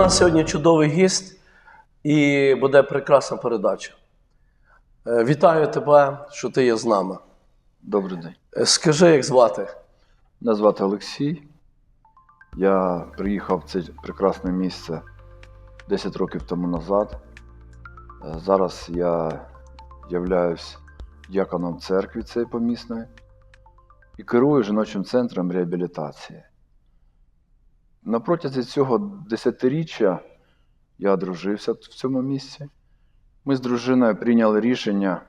нас сьогодні чудовий гість і буде прекрасна передача. Е, Вітаю тебе, що ти є з нами. Добрий день. Е, Скажи, як звати? Мене звати Олексій. Я приїхав в це прекрасне місце 10 років тому назад. Е, Зараз я являюсь дяконом церкви цієї помісної і керую жіночим центром реабілітації. На протязі цього десятиріччя я одружився в цьому місці. Ми з дружиною прийняли рішення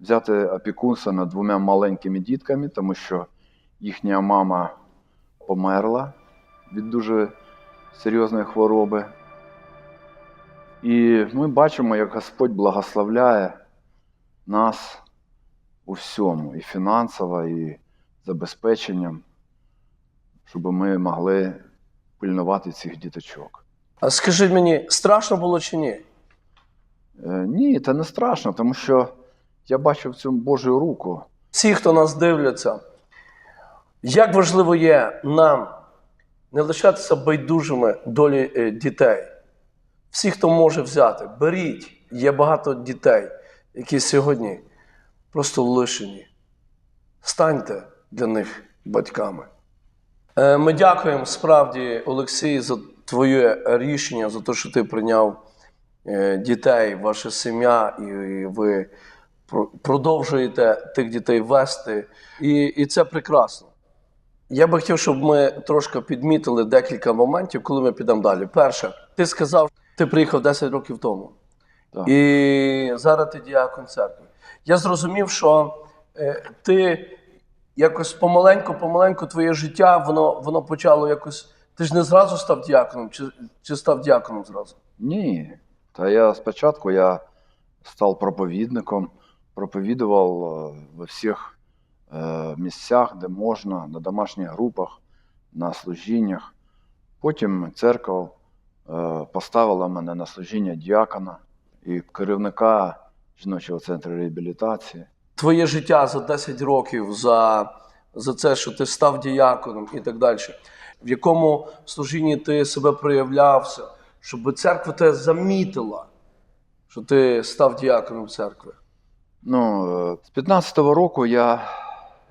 взяти опікунство над двома маленькими дітками, тому що їхня мама померла від дуже серйозної хвороби. І ми бачимо, як Господь благословляє нас у всьому, і фінансово, і забезпеченням, щоб ми могли пильнувати цих діточок. А скажи мені, страшно було чи ні? Е, Ні, це не страшно, тому що я бачив в цьому Божу руку. Всі, хто нас дивляться, як важливо є нам не лишатися байдужими долі е, дітей. Всі, хто може взяти, беріть. Є багато дітей, які сьогодні просто лишені. Станьте для них батьками. Е, Ми дякуємо справді, Олексій, за твоє рішення, за те, що ти прийняв е, дітей, ваша сім'я, і ви продовжуєте тих дітей вести. І, і це прекрасно. Я би хотів, щоб ми трошки підмітили декілька моментів, коли ми підемо далі. Перше, ти сказав, ти приїхав 10 років тому. Так. І зараз ти діякон церкви. Я зрозумів, що е, ти якось помаленьку, помаленьку твоє життя, воно, воно почало якось. Ти ж не зразу став діаконом, чи, чи став діаконом зразу? Ні. Та я спочатку я став проповідником, проповідував е, во всіх е, місцях, де можна, на домашніх групах, на служіннях. Потім церква е, поставила мене на служіння діакона і керівника жіночого центру реабілітації. Твоє життя за 10 років, за, за це, що ти став діяконом і так далі. В якому служінні ти себе проявлявся, щоб церква тебе замітила, що ти став діяконом церкви. Ну, з 15-го року я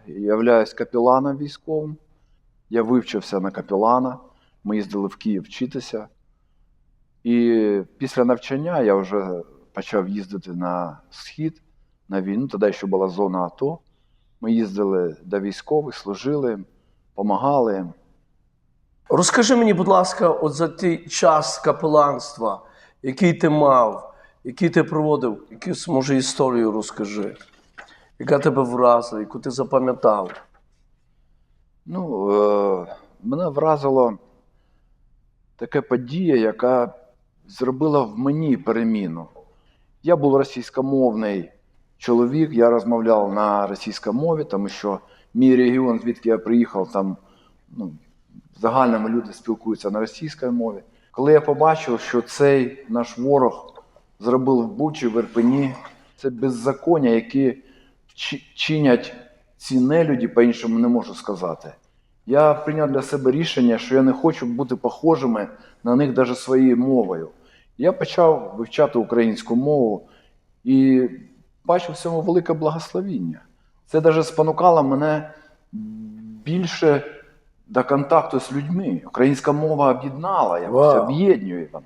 являюсь капеланом військовим. Я вивчився на капелана. Ми їздили в Київ вчитися. І після навчання я вже почав їздити на схід, на війну. Тоді ще була зона АТО. Ми їздили до військових, служили, допомагали. Розкажи мені, будь ласка, от за той час капеланства, який ти мав, який ти проводив, якусь, може, історію розкажи, яка тебе вразила, яку ти запам'ятав. Ну, е, мене вразило така подія, яка зробила в мені переміну. Я був російськомовний чоловік, я розмовляв на російській мові, тому що мій регіон, звідки я приїхав, там ну, загальному люди спілкуються на російській мові. Коли я побачив, що цей наш ворог зробив в Бучі, в Ірпені, це беззаконня, які чинять ці нелюді, по-іншому не можу сказати. Я прийняв для себе рішення, що я не хочу бути похожими на них навіть своєю мовою. Я почав вивчати українську мову і бачив в цьому велике благословіння. Це навіть спонукало мене більше до контакту з людьми. Українська мова об'єднала, якось Вау. об'єднує вона.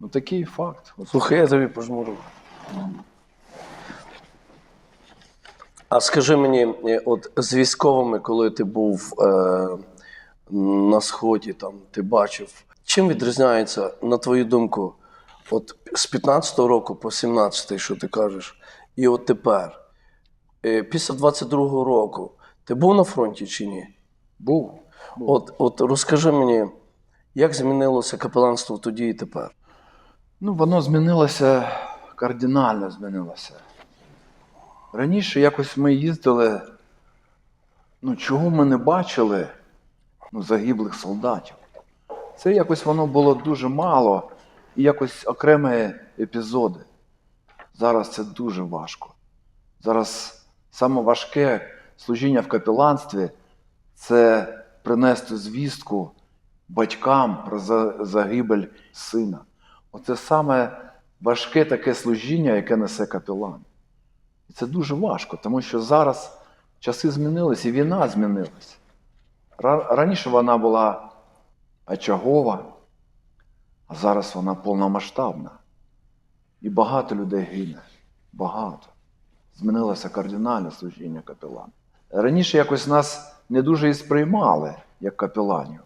Ну такий факт. Слухай, я тобі пожмурю. А скажи мені, е, от з військовими, коли ти був е, на сході, там ти бачив, чим відрізняється, на твою думку, от з 15-го року по 17-й, що ти кажеш, і от тепер, е, після 22-го року, ти був на фронті чи ні? був. був. От, от розкажи мені, як змінилося капеланство тоді і тепер? Ну, воно змінилося, кардинально змінилося. Раніше якось ми їздили, ну, чого ми не бачили ну, загиблих солдатів. Це якось воно було дуже мало і якось окремі епізоди. Зараз це дуже важко. Зараз саме важке служіння в капеланстві це принести звістку батькам про загибель сина. Оце саме важке таке служіння, яке несе капелан. І це дуже важко, тому що зараз часи змінились і війна змінилась. Раніше вона була очагова, а зараз вона повномасштабна. І багато людей гине. Багато. Змінилося кардинальне служіння капелана. Раніше якось нас не дуже і сприймали як капеланів.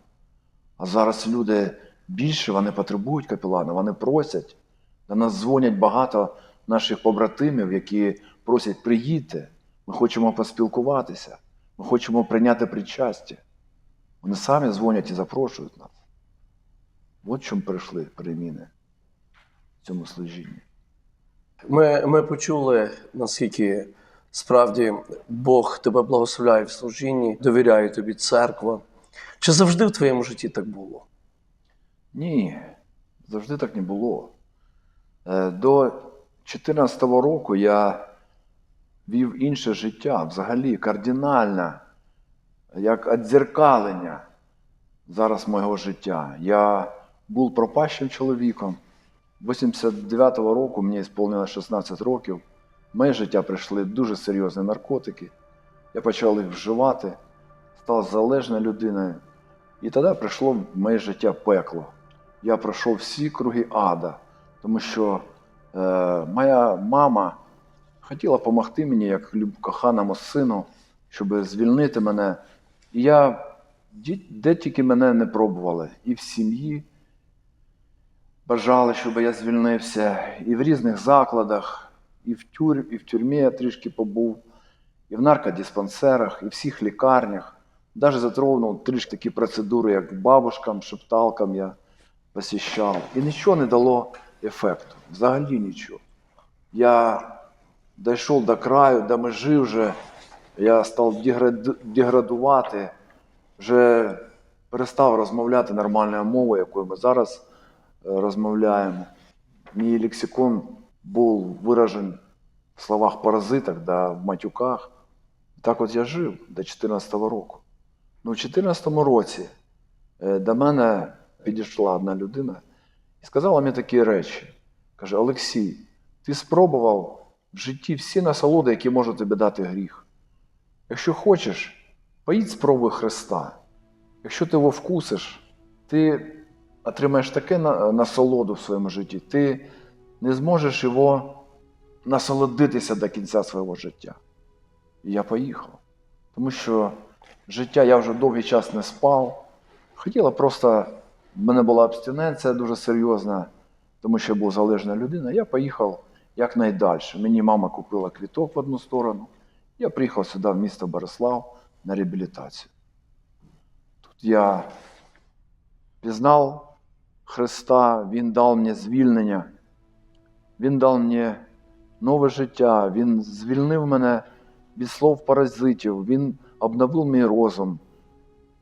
А зараз люди більше вони потребують капелана, вони просять. До нас дзвонять багато наших побратимів, які просять приїдьте. Ми хочемо поспілкуватися, ми хочемо прийняти причастя. Вони самі дзвонять і запрошують нас. От чому прийшли переміни в цьому служінні. Ми, ми почули, наскільки справді Бог тебе благословляє в служінні, довіряє тобі церква. Чи завжди в твоєму житті так було? Ні, завжди так не було. Е, До 2014 року я вів інше життя, взагалі кардинальне, як віддзеркалення зараз мого життя. Я був пропащим чоловіком. 89-го року мені сповнилося 16 років. Моє життя прийшли дуже серйозні наркотики. Я почав їх вживати, став залежною людиною. І тоді прийшло в моє життя пекло. Я пройшов всі круги ада, тому що е, моя мама хотіла допомогти мені, як коханому сину, щоб звільнити мене. І я де тільки мене не пробували, і в сім'ї бажали, щоб я звільнився, і в різних закладах, і в, тюр, і в тюрмі я трішки побув, і в наркодиспансерах, і в всіх лікарнях. Навіть затронув трішки такі процедури, як бабушкам, шепталкам я посіщав. І нічого не дало ефекту. Взагалі нічого. Я дійшов до краю, до межі вже, я став деградувати, вже перестав розмовляти нормальною мовою, якою ми зараз розмовляємо. Мій лексикон був виражен в словах паразитах да в матюках. Так от я жив до 2014 року. Ну, в 2014 році е, до мене підійшла одна людина і сказала мені такі речі. Каже: Олексій, ти спробував в житті всі насолоди, які може тобі дати гріх. Якщо хочеш, поїдь спробуй Христа. Якщо ти його вкусиш, ти отримаєш таке насолоду в своєму житті, ти не зможеш його насолодитися до кінця свого життя. І я поїхав. Тому що життя я вже довгий час не спав. Хотіла просто, в мене була абстиненція дуже серйозна, тому що я був залежна людина. Я поїхав якнайдальше. Мені мама купила квіток в одну сторону. Я приїхав сюди, в місто Борислав, на реабілітацію. Тут я пізнав Христа, Він дав мені звільнення, Він дав мені нове життя, Він звільнив мене від слов паразитів, Він обновив мій розум,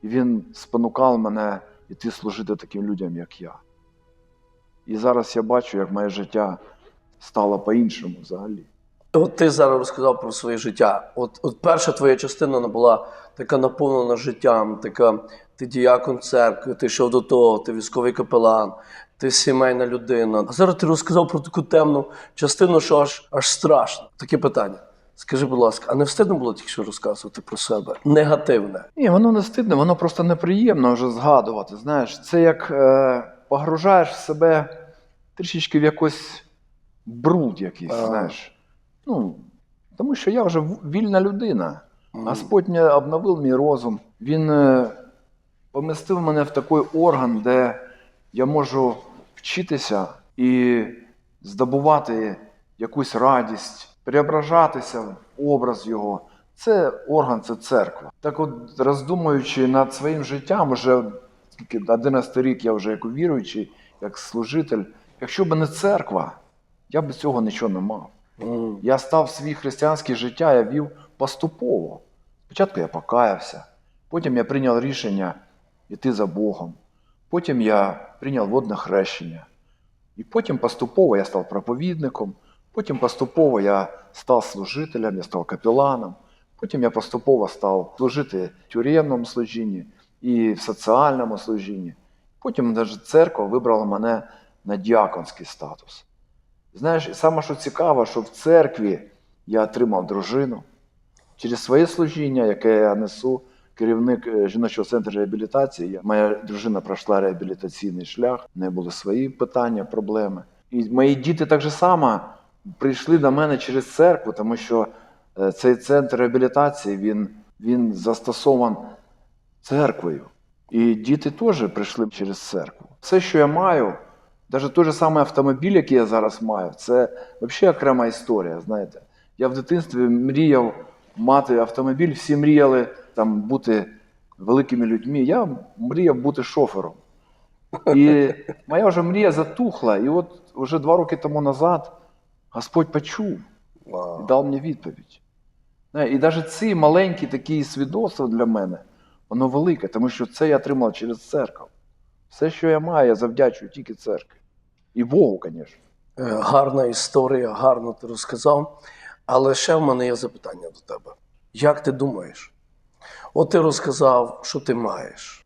і Він спонукав мене йти служити таким людям, як я. І зараз я бачу, як моє життя стало по-іншому взагалі. От ти зараз розказав про своє життя. От, от перша твоя частина вона була така наповнена життям, така ти діякон церкви, ти йшов до того, ти військовий капелан, ти сімейна людина. А зараз ти розказав про таку темну частину, що аж, аж страшно. Таке питання. Скажи, будь ласка, а не встидно було тільки що розказувати про себе? Негативне. Ні, воно не стидно, воно просто неприємно вже згадувати. Знаєш, це як е, погружаєш в себе трішечки в якийсь бруд якийсь, Ага. знаєш. Ну, тому що я вже вільна людина. Господь мені обновив мій розум. Він е, помістив мене в такий орган, де я можу вчитися і здобувати якусь радість, преображатися в образ його. Це орган, це церква. Так от, роздумуючи над своїм життям, уже скільки 11 рік я вже як віруючий, як служитель. Якщо б не церква, я б цього нічого не мав. Мгм. Я став свій християнське життя, я вів поступово. Спочатку я покаявся, потім я прийняв рішення йти за Богом, потім я прийняв водне хрещення. І потім поступово я став проповідником, потім поступово я став служителем, я став капеланом, потім я поступово став служити в тюремному служінні і в соціальному служінні. Потім навіть церква вибрала мене на діаконський статус. Знаєш, саме що цікаво, що в церкві я отримав дружину через своє служіння, яке я несу, керівник е, жіночого центру реабілітації. Моя дружина пройшла реабілітаційний шлях, в неї були свої питання, проблеми. І мої діти так же само прийшли до мене через церкву, тому що е, цей центр реабілітації він, він застосован церквою. І діти теж прийшли через церкву. Все, що я маю, навіть той же самий автомобіль, який я зараз маю, це взагалі окрема історія. Знаєте, я в дитинстві мріяв мати автомобіль, всі мріяли там бути великими людьми. Я мріяв бути шофером. І моя вже мрія затухла. І от вже два роки тому назад Господь почув і дав мені відповідь. І навіть ці маленькі такі свідоцтва для мене, воно велике, тому що це я отримав через церкву. Все, що я маю, я завдячую тільки церкві. І Богу, звісно. Е, Гарна історія, гарно ти розказав. Але ще в мене є запитання до тебе. Як ти думаєш? От ти розказав, що ти маєш.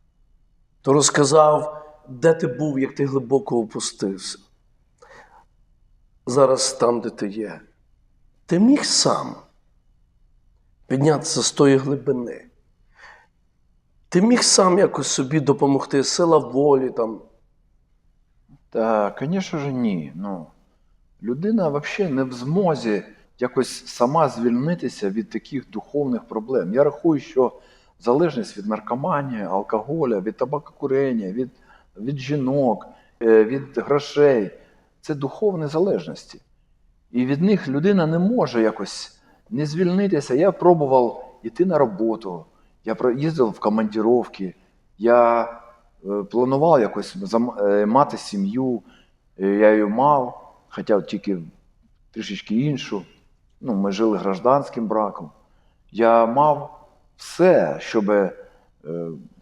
Ти розказав, де ти був, як ти глибоко опустився. Зараз там, де ти є. Ти міг сам піднятися з тої глибини. Ти міг сам якось собі допомогти, сила волі там. Та, звісно ж, ні. Ну, людина взагалі не в змозі якось сама звільнитися від таких духовних проблем. Я рахую, що залежність від наркоманії, алкоголя, від табакокурення, від, від жінок, е, від грошей це духовні залежності. І від них людина не може якось не звільнитися. Я пробував йти на роботу, я їздив в командировки, я планував якось е, мати сім'ю, е, я її мав, хоча тільки трішечки іншу. Ну, ми жили гражданським браком. Я мав все, щоб е,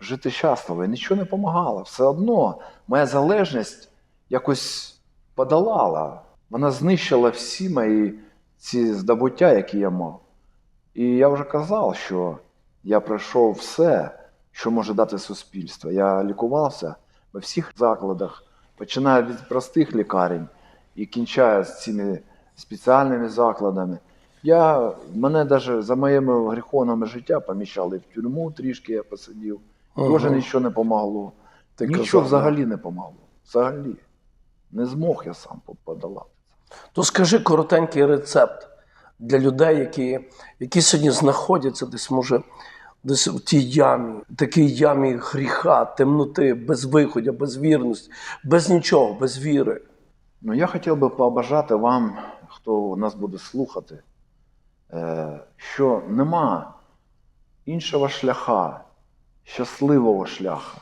жити щасливо, і нічого не допомагало. Все одно моя залежність якось подолала. Вона знищила всі мої ці здобуття, які я мав. І я вже казав, що я пройшов все, що може дати суспільство. Я лікувався во всіх закладах, починаю від простих лікарень і кінчаю з цими спеціальними закладами. Я, мене навіть за моїми гріховними життя поміщали в тюрму, трішки я посидів. Мгм. нічого не помогло. Ти Нічого казав, взагалі не помогло. Взагалі. Не змог я сам подолати. То скажи коротенький рецепт для людей, які, які сьогодні знаходяться десь, може, десь в тій ямі, такій ямі гріха, темноти, безвиходя, безвірності, без вірності, без нічого, без віри. Ну, я хотів би побажати вам, хто нас буде слухати, е, що нема іншого шляха, щасливого шляха,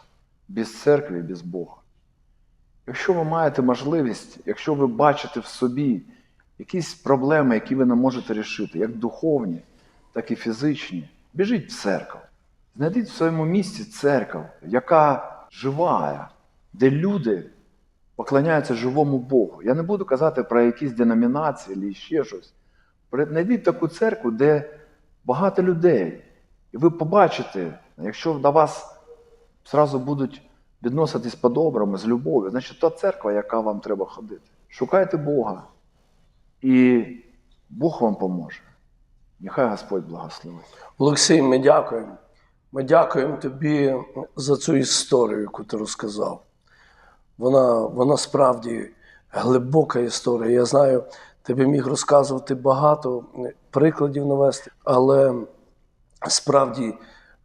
без церкви без Бога. Якщо ви маєте можливість, якщо ви бачите в собі якісь проблеми, які ви не можете рішити, як духовні, так і фізичні, біжіть в церкву. Знайдіть в своєму місці церкву, яка жива, де люди поклоняються живому Богу. Я не буду казати про якісь деномінації або ще щось. Знайдіть таку церкву, де багато людей. І ви побачите, якщо до вас зразу будуть відноситись по-доброму, з любов'ю, значить та церква, яка вам треба ходити. Шукайте Бога. І Бог вам поможе. Нехай Господь благословить. Олексій, ми дякуємо. Ми дякуємо тобі за цю історію, яку ти розказав. Вона, вона справді глибока історія. Я знаю, ти би міг розказувати багато прикладів навести, але справді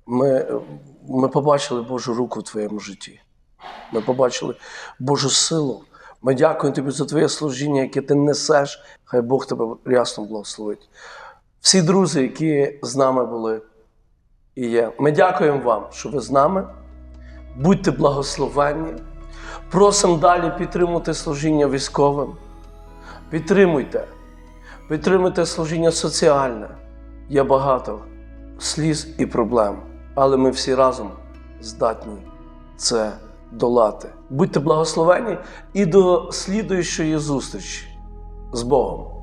ми, ми побачили Божу руку в твоєму житті. Ми побачили Божу силу. Ми дякуємо тобі за твоє служіння, яке ти несеш. Хай Бог тебе рясно благословить. Всі друзі, які з нами були і є. Ми дякуємо вам, що ви з нами. Будьте благословенні. Просимо далі підтримувати служіння військовим. Підтримуйте. Підтримуйте служіння соціальне. Є багато сліз і проблем, але ми всі разом здатні це долати. Будьте благословені і до слідуючої зустрічі з Богом.